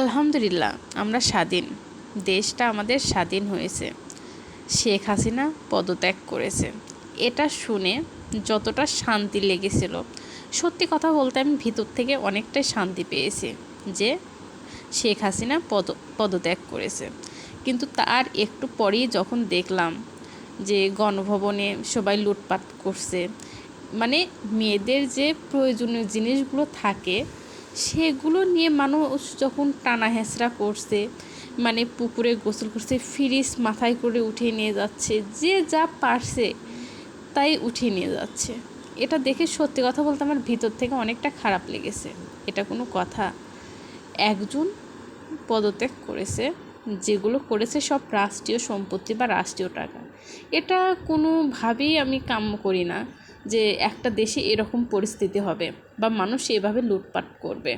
আলহামদুলিল্লাহ, আমরা স্বাধীন। দেশটা আমাদের স্বাধীন হয়েছে। শেখ হাসিনা পদত্যাগ করেছে। এটা শুনে যতটা শান্তি লেগেছিল, সত্যি কথা বলতে আমি ভিতর থেকে অনেকটাই শান্তি পেয়েছি যে শেখ হাসিনা পদ, পদত্যাগ করেছে। কিন্তু তার একটু পরেই যখন দেখলাম যে গণভবনে সবাই লুটপাট করছে মানে মেয়েদের যে প্রয়োজনীয় জিনিসগুলো থাকে সেগুলো নিয়ে মানুষ যখন টানা হেঁচড়া করছে মানে পুকুরে গোসল করছে, ফ্রিজ মাথায় করে উঠে নিয়ে যাচ্ছে, যে যা পারছে তাই উঠে নিয়ে যাচ্ছে। এটা দেখে সত্যি কথা বলতে আমার ভিতর থেকে অনেকটা খারাপ লেগেছে। এটা কোনো কথা। একজন পদত্যাগ করেছে, যেগুলো করেছে সব রাষ্ট্রীয় সম্পত্তি বা রাষ্ট্রীয় টাকা। এটা কোনোভাবেই আমি কাম্য করি না। যে একটা দেশে এরকম পরিস্থিতি হবে বা মানুষ এভাবে লুটপাট করবে।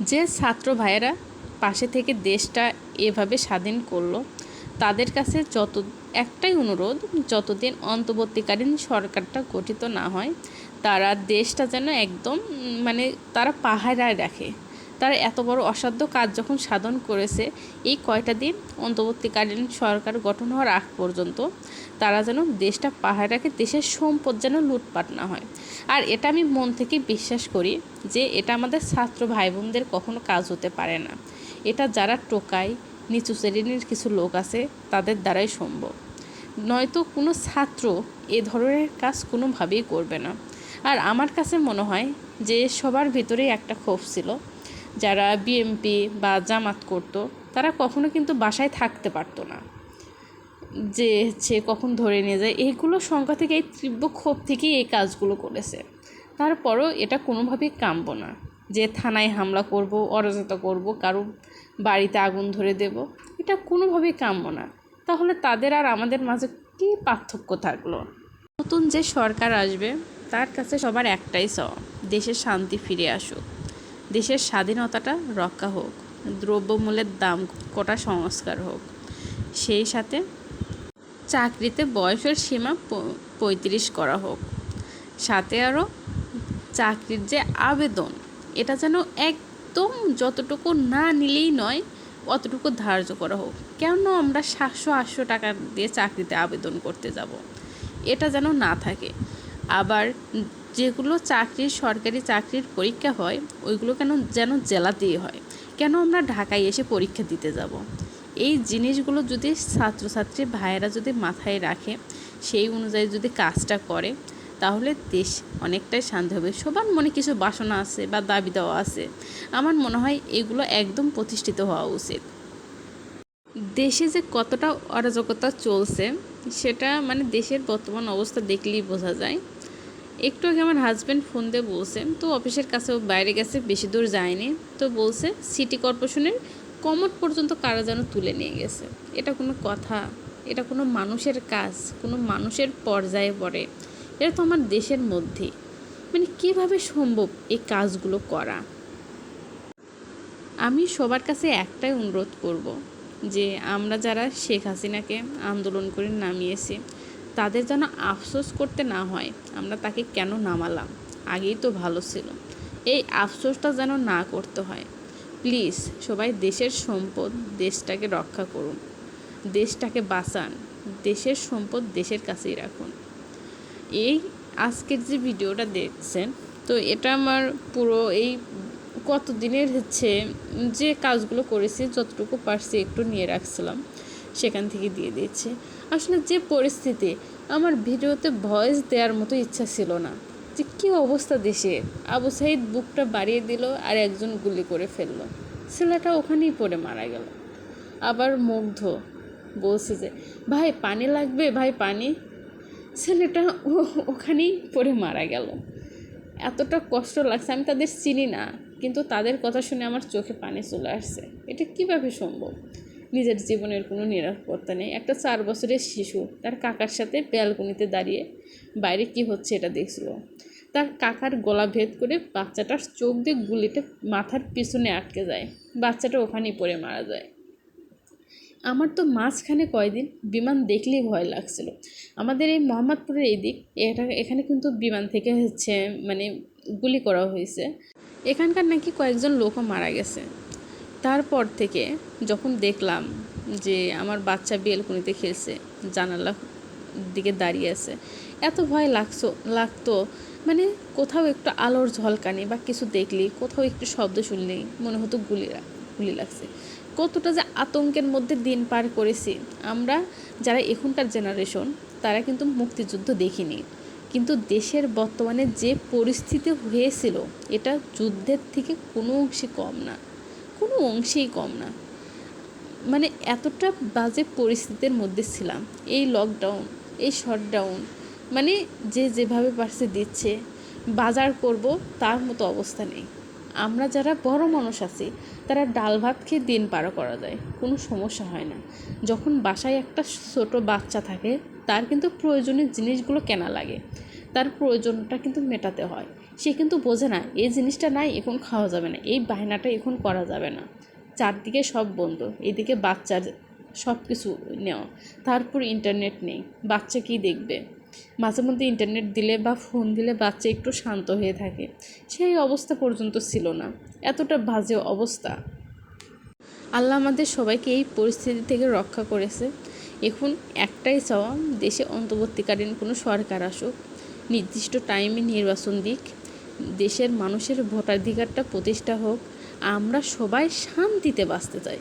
যে ছাত্র ভাইয়েরা পাশে থেকে দেশটা এভাবে স্বাধীন করল, তাদের কাছে যত, একটাই অনুরোধ, যতদিন অন্তর্বর্তীকালীন সরকারটা গঠিত না হয়, তারা দেশটা যেন একদম মানে তারা পাহারায় রাখে। তারা এত বড় অসাধ্য কাজ যখন সাধন করেছে, এই কয়টা দিন অন্তর্বর্তীকালীন সরকার গঠন হওয়ার আগ পর্যন্ত তারা যেন দেশটা পাহাড় রাখে, দেশের সম্পদ যেন লুটপাট না হয়। আর এটা আমি মন থেকে বিশ্বাস করি যে এটা আমাদের ছাত্র ভাই বোনদের কখনো কাজ হতে পারে না। এটা যারা টোকায়, নিচু শ্রেণির কিছু লোক আছে, তাদের দ্বারাই সম্ভব। নয়তো কোনো ছাত্র এ ধরনের কাজ কোনোভাবেই করবে না। আর আমার কাছে মনে হয় যে সবার ভিতরেই একটা ক্ষোভ ছিল যারা বিএমপি বা জামাত করতো, তারা কখনো কিন্তু বাসায় থাকতে পারতো না। যে হচ্ছে কখন ধরে নিয়ে যায় এইগুলো সংখ্যা থেকে, এই তীব্র ক্ষোভ থেকেই এই কাজগুলো করেছে। তারপরও এটা কোনোভাবেই কামবো না যে থানায় হামলা করব অরাজতা করব কারও বাড়িতে আগুন ধরে দেব। এটা কোনোভাবেই কাম্য না। তাহলে তাদের আর আমাদের মাঝে কী পার্থক্য থাকল? নতুন যে সরকার আসবে, তার কাছে সবার একটাই চাওয়া দেশের শান্তি ফিরে আসুক। দেশের স্বাধীনতাটা রক্ষা হোক, দ্রব্যমূল্যের দাম কটা সংস্কার হোক, সেই সাথে চাকরিতে বয়সের সীমা পঁয়ত্রিশ করা হোক, সাথে আরও চাকরির যে আবেদন, এটা যেন একদম যতটুকু না নিলেই নয়, অতটুকু ধার্য করা হোক। কেন আমরা সাতশো আটশো টাকা দিয়ে চাকরিতে আবেদন করতে যাব? এটা যেন না থাকে। আবার যেগুলো চাকরির, সরকারি চাকরির পরীক্ষা হয়, ওইগুলো কেন যেন জেলাতেই হয়। কেন আমরা ঢাকায় এসে পরীক্ষা দিতে যাব? এই জিনিসগুলো যদি ছাত্রছাত্রী ভাইয়েরা যদি মাথায় রাখে, সেই অনুযায়ী যদি কাজটা করে, তাহলে দেশ অনেকটাই শান্ত হবে। সবার মনে কিছু বাসনা আছে বা দাবি দেওয়া আছে। আমার মনে হয় এগুলো একদম প্রতিষ্ঠিত হওয়া উচিত। দেশে যে কতটা অরাজকতা চলছে, সেটা মানে দেশের বর্তমান অবস্থা দেখলেই বোঝা যায়। একটু আগে আমার হাজব্যান্ড ফোন দিয়ে বলছে, তো অফিসের কাছেও বাইরে গেছে, বেশি দূর যায়নি। তো বলছে সিটি কর্পোরেশনের কমর পর্যন্ত কারা যেন তুলে নিয়ে গেছে। এটা কোনো কথা, এটা কোনো মানুষের কাজ, কোনো মানুষের পর্যায়ে পড়ে। এটা তো আমার দেশের মধ্যেই মানে কীভাবে সম্ভব এই কাজগুলো করা? আমি সবার কাছে একটাই অনুরোধ করব যে, আমরা যারা শেখ হাসিনাকে আন্দোলন করে নামিয়েছি তাদের যেন আফসোস করতে না হয়, আমরা তাকে কেন নামালাম? আগেই তো ভালো ছিল। এই আফসোসটা যেন না করতে হয়। প্লিজ, সবাই দেশের সম্পদ দেশটাকে রক্ষা করুন। দেশটাকে বাঁচান। দেশের সম্পদ দেশের কাছেই রাখুন। এই আজকের যে ভিডিওটা দেখছেন, তো এটা আমার পুরো এই কতদিনের হচ্ছে যে কাজগুলো করেছি, যতটুকু পারছি একটু নিয়ে রাখছিলাম। সেখান থেকে দিয়ে দিচ্ছি আসলে যে পরিস্থিতি, আমার ভিডিওতে ভয়েস দেওয়ার মতো ইচ্ছা ছিল না। যে কী অবস্থা দেশে? আবু সাইদ বুকটা বাড়িয়ে দিল আর একজন গুলি করে ফেলল। ছেলেটা ওখানেই পড়ে মারা গেল। আবার মুগ্ধ বলছে যে, ভাই, পানি লাগবে? ভাই, পানি? ছেলেটা ওখানেই পড়ে মারা গেল। এতটা কষ্ট লাগছে, আমি তাদের চিনি না, কিন্তু তাদের কথা শুনে আমার চোখে পানি চলে আসছে। এটা কীভাবে সম্ভব? নিজের জীবনের কোনো নিরাপত্তা নেই। একটা চার বছরের শিশু, তার কাকার সাথে ব্যালকনিতে দাঁড়িয়ে বাইরে কি হচ্ছে এটা দেখছিল তার কাকার গলা ভেদ করে বাচ্চাটার চোখ দিয়ে গুলিতে মাথার পিছনে আটকে যায়। বাচ্চাটা ওখানেই পড়ে মারা যায়। আমার তো মাঝখানে কয়দিন বিমান দেখলেই ভয় লাগছিল। আমাদের এই মোহাম্মদপুরের এই দিক, এটা, এখানে কিন্তু বিমান থেকে হচ্ছে মানে গুলি করা হয়েছে। এখানকার নাকি কয়েকজন লোকও মারা গেছে। তারপর থেকে যখন দেখলাম যে আমার বাচ্চা বেলকুনিতে খেলছে জানালা দিকে দাঁড়িয়ে আছে, এত ভয় লাগছো, লাগতো মানে কোথাও একটু আলোর ঝলকানি বা কিছু দেখলি কোথাও একটু শব্দ শুনলেই মনে হতো গুলি গুলি লাগছে। কতটা যে আতঙ্কের মধ্যে দিন পার করেছি। আমরা যারা এখনকার জেনারেশন তারা কিন্তু মুক্তিযুদ্ধ দেখিনি। কিন্তু দেশের বর্তমানে যে পরিস্থিতি হয়েছিল, এটা যুদ্ধের থেকে কোনো অংশে কম না। কোনো অংশেই কম না। মানে এতটা বাজে পরিস্থিতির মধ্যে ছিলাম। এই লকডাউন এই শটডাউন মানে যে যেভাবে পারছে দিচ্ছে, বাজার করব তার মতো অবস্থা নেই। আমরা যারা বড় মানুষ আছি, তারা ডাল ভাত খেয়ে দিন পার করা যায়, কোনো সমস্যা হয় না। যখন বাসায় একটা ছোট বাচ্চা থাকে, তার কিন্তু প্রয়োজনীয় জিনিসগুলো কেনা লাগে। তার প্রয়োজনটা কিন্তু মেটাতে হয়। সে কিন্তু বোঝে না, এই জিনিসটা নাই, এখন খাওয়া যাবে না, এই বায়নাটা এখন করা যাবে না। চারদিকে সব বন্ধ, এদিকে বাচ্চার সব কিছু নেওয়া, তারপর ইন্টারনেট নেই, বাচ্চা কি দেখবে? মাঝে মধ্যে ইন্টারনেট দিলে বা ফোন দিলে বাচ্চা একটু শান্ত হয়ে থাকে, সেই অবস্থা পর্যন্ত ছিল না, এতটা বাজে অবস্থা। আল্লাহ আমাদের সবাইকে এই পরিস্থিতি থেকে রক্ষা করেছে, এখন একটাই চাওয়া, দেশে অন্তর্বর্তীকালীন কোনো সরকার আসুক, নির্দিষ্ট টাইমে নির্বাচন দিক দেশের মানুষের ভোটাধিকারটা প্রতিষ্ঠা হোক, আমরা সবাই শান্তিতে বাঁচতে চাই।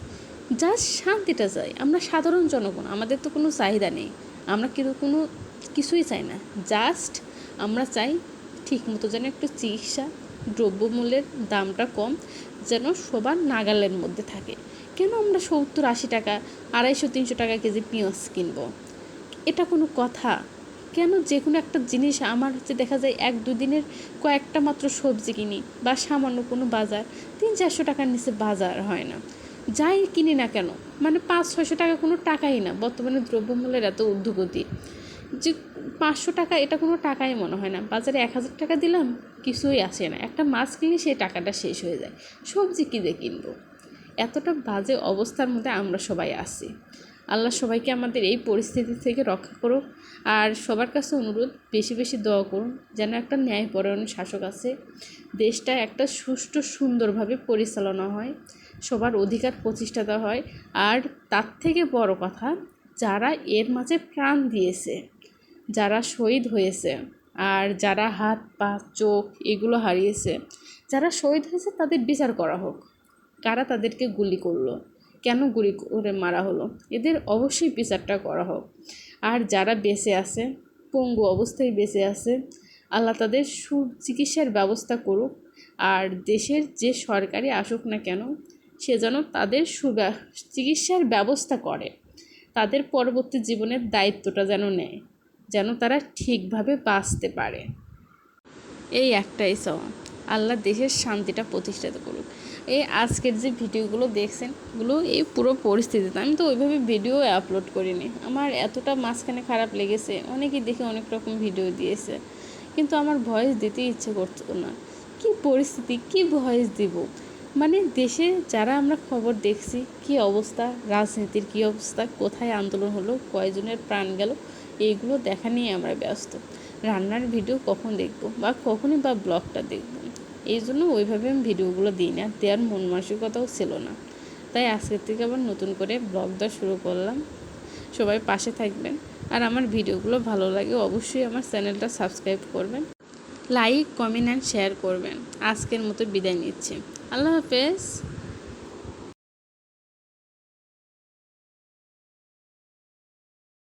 জাস্ট শান্তিটা চাই। আমরা সাধারণ জনগণ, আমাদের তো কোনো চাহিদা নেই। আমরা কিন্তু কোনো কিছুই চাই না। জাস্ট আমরা চাই ঠিকমতো যেন একটু চিকিৎসা, দ্রব্যমূল্যের দামটা কম, যেন সবার নাগালের মধ্যে থাকে। কেন আমরা সত্তর আশি টাকা, আড়াইশো, তিনশো টাকা কেজি পেঁয়াজ কিনবো? এটা কোনো কথা। কেন যে কোনো একটা জিনিস আমার হচ্ছে দেখা যায় এক দুদিনের কয়েকটা মাত্র সবজি কিনি বা সামান্য কোনো বাজার, তিন, চারশো টাকার নিচে বাজার হয় না। যাই কিনি না কেন মানে পাঁচ, ছয়শো টাকা কোনো টাকাই না, বর্তমানে দ্রব্যমূল্যের এত ঊর্ধ্বগতি। যে পাঁচশো টাকা, এটা কোনো টাকাই মনে হয় না। বাজারে এক হাজার টাকা দিলাম, কিছুই আসে না। একটা মাছ কিনে সেই টাকাটা শেষ হয়ে যায়। সবজি কী দিয়ে কিনবো? এতটা বাজে অবস্থার মধ্যে আমরা সবাই আছি। আল্লাহ সবাইকে আমাদের এই পরিস্থিতি থেকে রক্ষা করুক। আর সবার কাছে অনুরোধ, বেশি বেশি দোয়া করুন, যেন একটা ন্যায়পরায়ণ শাসক আছে। দেশটা একটা সুষ্ঠু, সুন্দরভাবে পরিচালনা হয়, সবার অধিকার প্রতিষ্ঠাতা হয়। আর তার থেকে বড় কথা, যারা এর মাঝে প্রাণ দিয়েছে, যারা শহীদ হয়েছে, আর যারা হাত, পা, চোখ এগুলো হারিয়েছে, যারা শহীদ হয়েছে তাদের বিচার করা হোক। কারা তাদেরকে গুলি করল? কেন গুলি করে মারা হলো? এদের অবশ্যই বিচারটা করা হোক। আর যারা বেঁচে আছে, পঙ্গু অবস্থায় বেঁচে আছে, আল্লাহ তাদের সুচিকিৎসার ব্যবস্থা করুক। আর দেশের যে সরকারি আসুক না কেন, সে যেন তাদের সুব্যা, চিকিৎসার ব্যবস্থা করে। তাদের পরবর্তী জীবনের দায়িত্বটা যেন নেয়, যেন তারা ঠিকভাবে বাঁচতে পারে। এই একটাই চাওয়া আল্লাহ দেশের শান্তিটা প্রতিষ্ঠিত করুক। এই আজকের যে ভিডিওগুলো দেখছেন এগুলো এই পুরো পরিস্থিতিতে। আমি তো ওইভাবে ভিডিও আপলোড করিনি। আমার এতটা মাঝখানে খারাপ লেগেছে, অনেকেই দেখে অনেক রকম ভিডিও দিয়েছে। কিন্তু আমার ভয়েস দিতে ইচ্ছে করতো না। কি পরিস্থিতি, কি ভয়েস দিব? মানে দেশে যারা আমরা খবর দেখছি, কি অবস্থা, রাজনীতির কি অবস্থা, কোথায় আন্দোলন হলো, কয়জনের প্রাণ গেল, এইগুলো দেখা নিয়ে আমরা ব্যস্ত। রান্নার ভিডিও কখন দেখব বা কখনই বা ব্লগটা দেখব? এই জন্য ওইভাবে আমি ভিডিওগুলো দিই না দেওয়ার মন মানসিকতাও ছিল না। তাই আজকের থেকে আবার নতুন করে ব্লগ দেওয়া শুরু করলাম। সবাই পাশে থাকবেন, আর আমার ভিডিওগুলো ভালো লাগে অবশ্যই আমার চ্যানেলটা সাবস্ক্রাইব করবেন, লাইক, কমেন্ট অ্যান্ড শেয়ার করবেন। আজকের মতো বিদায় নিচ্ছি। আল্লাহ হাফেজ।